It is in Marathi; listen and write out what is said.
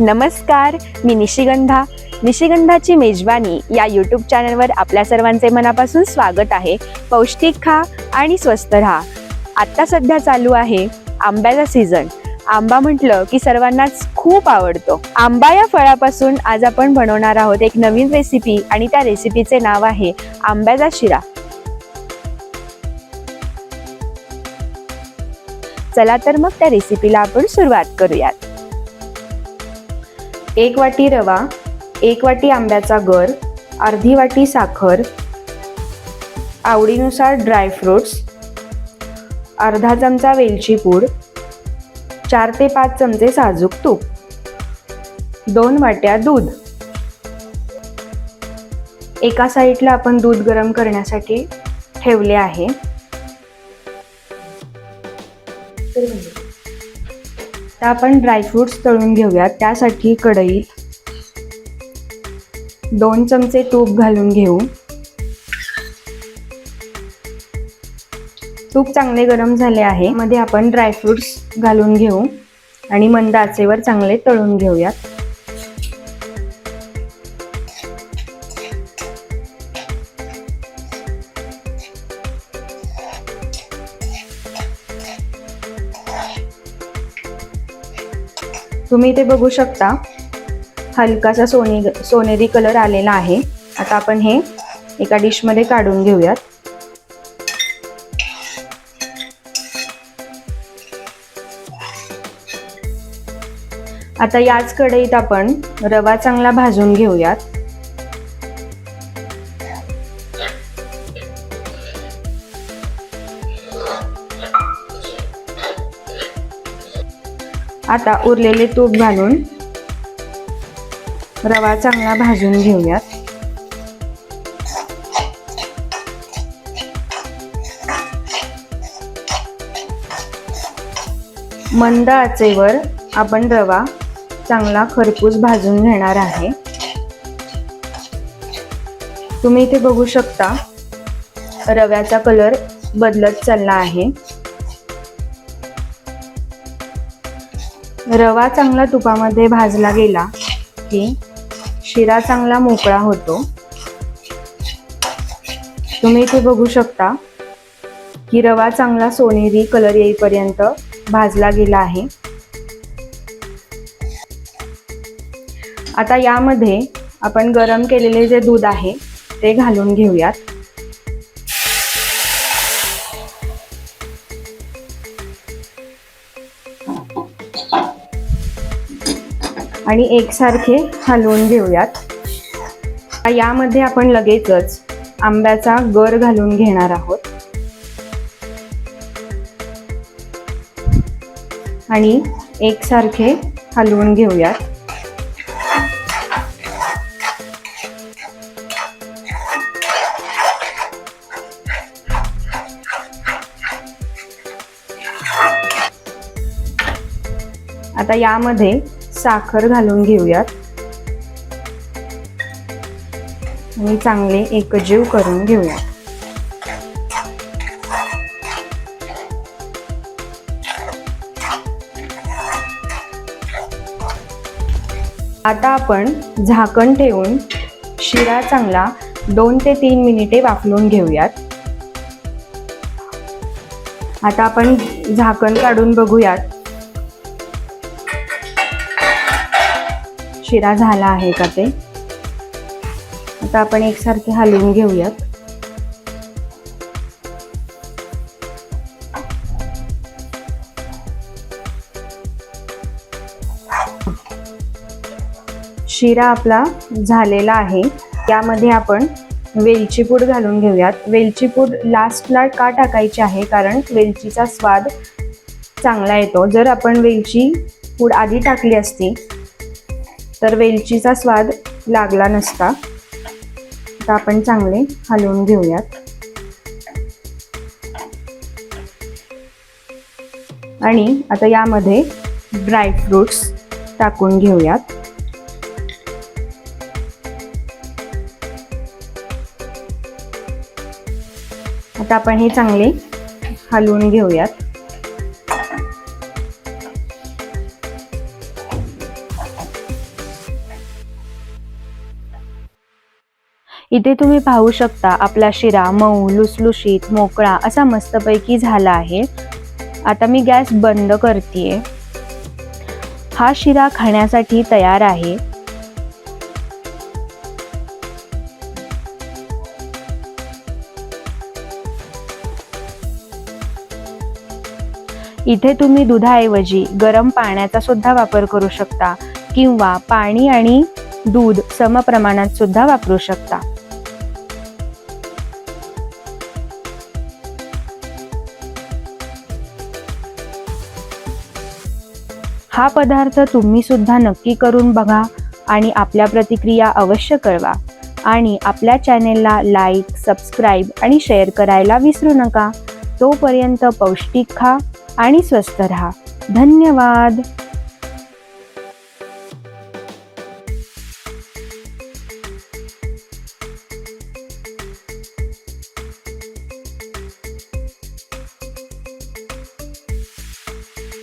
नमस्कार मी निशिगंधा. निशिगंधाची मेजवानी या यूट्यूब चॅनलवर आपल्या सर्वांचे मनापासून स्वागत आहे. पौष्टिक खा आणि स्वस्त राहा. आत्ता सध्या चालू आहे आंब्याचा सीझन आंबा म्हटलं की सर्वांनाच खूप आवडतो. आंबा या फळापासून आज आपण बनवणार आहोत एक नवीन रेसिपी आणि त्या रेसिपीचे नाव आहे आंब्याचा शिरा. चला तर मग त्या रेसिपीला आपण सुरुवात करूयात. एक वाटी रवा एक वाटी आंब्याचा गर अर्धी वाटी साखर आवडीनुसार ड्रायफ्रुट्स अर्धा चमचा वेलची पूड चार ते पाच चमचे साजूक तूप दोन वाट्या दूध. एका साईडला आपण दूध गरम करण्यासाठी ठेवले आहे. म्हणजे तर आपण ड्रायफ्रूट्स तळून घेऊयात. त्यासाठी कढईत दोन चमचे तूप घालून घेऊ. तूप चांगले गरम झाले आहे. मध्ये आपण ड्रायफ्रूट्स घालून घेऊ. आणि मंद आचेवर चांगले तळून घेऊयात. तुम्ही इथे बघू शकता हलकासा सोने सोनेरी कलर आलेला आहे. आता आपण हे एका डिशमध्ये काढून घेऊयात. आता याच कढईत आपण रवा चांगला भाजून घेऊयात. आता उरलेले तूप घालून रवा चांगला भाजून घेऊयात. मंद आचेवर आपण रवा चांगला खरपूस भाजून घेणार आहे. तुम्ही इथे बघू शकता रव्याचा कलर बदलत चालला आहे. रवा चांगला तुपामध्ये भाजला गेला की शिरा चांगला मोकळा होतो. तुम्ही इथे बघू शकता की रवा चांगला सोनेरी कलर येईपर्यंत भाजला गेला आहे. आता यामध्ये आपण गरम केलेले जे दूध आहे ते घालून घेऊयात. आणि एकसारखे हलवून घेऊयात. यामध्ये आपण लगेचच आंब्याचा गर घालून घेणार आहोत. आणि एकसारखे हलवून घेऊयात. आता यामध्ये साखर घालून घेऊयात. आणि चांगले एकजीव करून घेऊयात. आता आपण झाकण ठेवून शिरा चांगला दोन ते तीन मिनिटे वाफलून घेऊयात. आता आपण झाकण काढून बघूयात. शिरा झाला आहे का ते? आता आपण एकसारखे हलवून घेऊयात. शिरा आपला झालेला आहे. त्यामध्ये आपण वेलची पूड घालून घेऊयात. वेलची पूड लास्टला का टाकायची आहे? कारण वेलचीचा स्वाद चांगला येतो. जर आपण वेलची पूड आधी टाकली असती तर वेलचीचा स्वाद लागला नसता. तर आपण चांगले हलवून घेऊयात. आणि आता यामध्ये ड्रायफ्रुट्स टाकून घेऊयात. आता आपण हे चांगले हलवून घेऊयात. इथे तुम्ही पाहू शकता आपला शिरा मऊ लुसलुशीत मोकळा असा मस्तपैकी झाला आहे. आता मी गॅस बंद करते हा शिरा खाण्यासाठी तयार आहे. इथे तुम्ही दुधाऐवजी गरम पाण्याचा सुद्धा वापर करू शकता किंवा पाणी आणि दूध समप्रमाणात सुद्धा वापरू शकता. हा पदार्थ तुम्ही सुद्धा नक्की करून बघा आणि आपल्या प्रतिक्रिया अवश्य कळवा. आणि आपल्या चॅनेलला लाईक सबस्क्राईब आणि शेअर करायला विसरू नका. तोपर्यंत पौष्टिक खा आणि स्वस्त राहा. धन्यवाद!